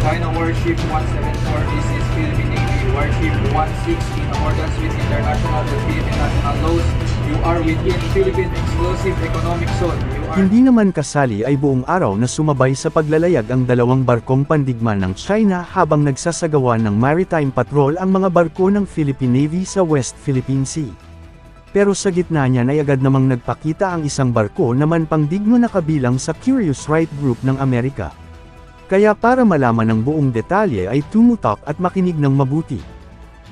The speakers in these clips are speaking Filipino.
China Warship 174, this is Philippine Navy Warship 160 in accordance with international and Philippine national laws. You are within Philippine Exclusive Economic Zone. Hindi naman kasali ay buong araw na sumabay sa paglalayag ang dalawang barkong pandigma ng China habang nagsasagawa ng maritime patrol ang mga barko ng Philippine Navy sa West Philippine Sea. Pero sa gitna niyan ay agad namang nagpakita ang isang barko naman pangdigma na kabilang sa Curious Right Group ng Amerika. Kaya para malaman ang buong detalye ay tumutok at makinig ng mabuti.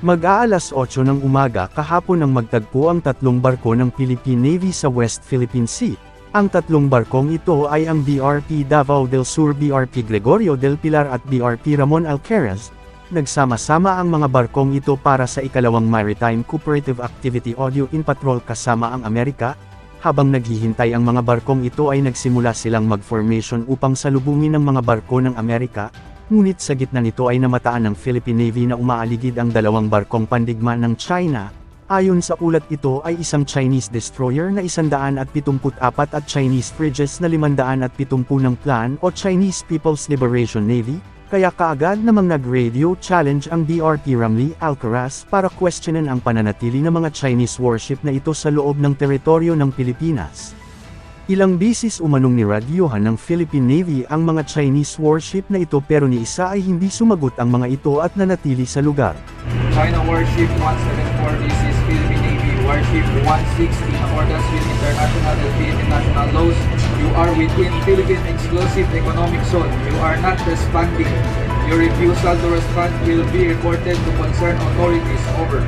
Mag-aalas 8 ng umaga kahapon ang magtagpo ang tatlong barko ng Philippine Navy sa West Philippine Sea. Ang tatlong barkong ito ay ang BRP Davao del Sur BRP Gregorio del Pilar at BRP Ramon Alcaraz. Nagsama-sama ang mga barkong ito para sa ikalawang Maritime Cooperative Activity Audio in Patrol kasama ang Amerika, habang naghihintay ang mga barkong ito ay nagsimula silang mag-formation upang salubungin ang mga barko ng Amerika, ngunit sa gitna nito ay namataan ng Philippine Navy na umaaligid ang dalawang barkong pandigma ng China. Ayon sa ulat ito ay isang Chinese destroyer na 174 at Chinese frigates na 570 ng Plan o Chinese People's Liberation Navy, kaya kaagad namang nag-radio challenge ang BRP Ramli Alcaraz para questionin ang pananatili ng mga Chinese warship na ito sa loob ng teritoryo ng Pilipinas. Ilang bisis umanong ni radyohan ng Philippine Navy ang mga Chinese warship na ito pero ni isa ay hindi sumagot ang mga ito at nanatili sa lugar. China Warship 174, this is Philippine Navy Warship 160 in accordance with international and Philippine national laws. You are within Philippine Exclusive Economic Zone. You are not responding. Your refusal to respond will be reported to concerned authorities. Over.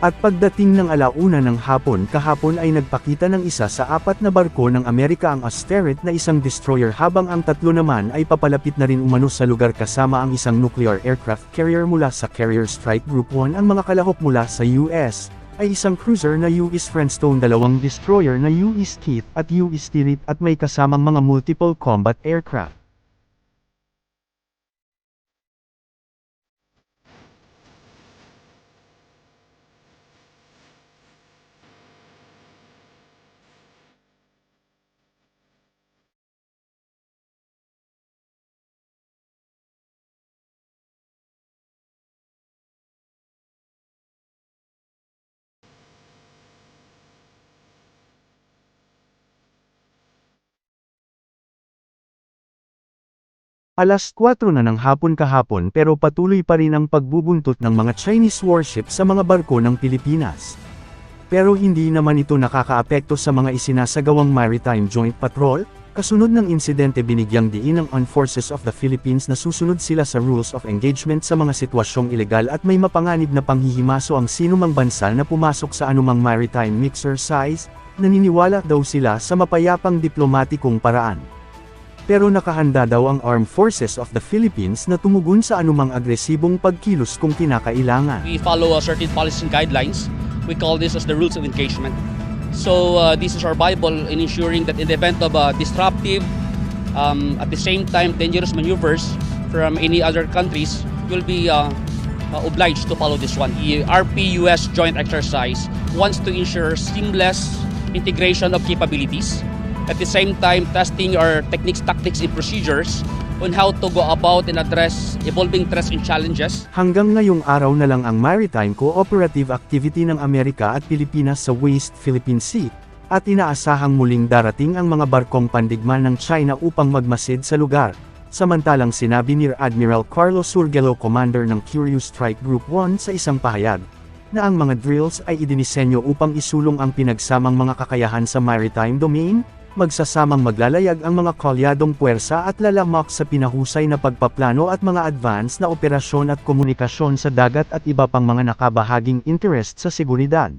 At pagdating ng alauna ng hapon kahapon ay nagpakita ng isa sa apat na barko ng Amerika ang Asterit na isang destroyer habang ang tatlo naman ay papalapit na rin umano sa lugar kasama ang isang nuclear aircraft carrier mula sa Carrier Strike Group 1 ang mga kalahok mula sa US, ay isang cruiser na US Friendstone dalawang destroyer na US Keith at US Tirith at may kasamang mga multiple combat aircraft. Alas 4 na ng hapon kahapon pero patuloy pa rin ang pagbubuntot ng mga Chinese warship sa mga barko ng Pilipinas. Pero hindi naman ito nakakaapekto sa mga isinasagawang Maritime Joint Patrol, kasunod ng insidente binigyang diin ng Armed Forces of the Philippines na susunod sila sa rules of engagement sa mga sitwasyong ilegal at may mapanganib na panghihimaso ang sinumang bansa na pumasok sa anumang maritime exercise, naniniwala daw sila sa mapayapang diplomatikong paraan. Pero nakahanda daw ang Armed Forces of the Philippines na tumugon sa anumang agresibong pagkilos kung kinakailangan. We follow uh, certain policies and guidelines. We call this as the rules of engagement. So uh, this is our Bible in ensuring that in the event of uh, disruptive, um, at the same time dangerous maneuvers from any other countries, will be uh, uh, obliged to follow this one. The RP-US joint exercise wants to ensure seamless integration of capabilities. At the same time, testing our techniques, tactics, and procedures on how to go about and address evolving threats and challenges Hanggang ngayong araw na lang ang maritime cooperative activity ng Amerika at Pilipinas sa West Philippine Sea, at inaasahang muling darating ang mga barkong pandigma ng China upang magmasid sa lugar. Samantalang sinabi ni Admiral Carlos Surgelo Commander ng Curious Strike Group 1 sa isang pahayag, na ang mga drills ay idinisenyo upang isulong ang pinagsamang mga kakayahan sa maritime domain, magsasamang maglalayag ang mga kolyadong puwersa at lalamak sa pinahusay na pagpaplano at mga advance na operasyon at komunikasyon sa dagat at iba pang mga nakabahaging interest sa seguridad.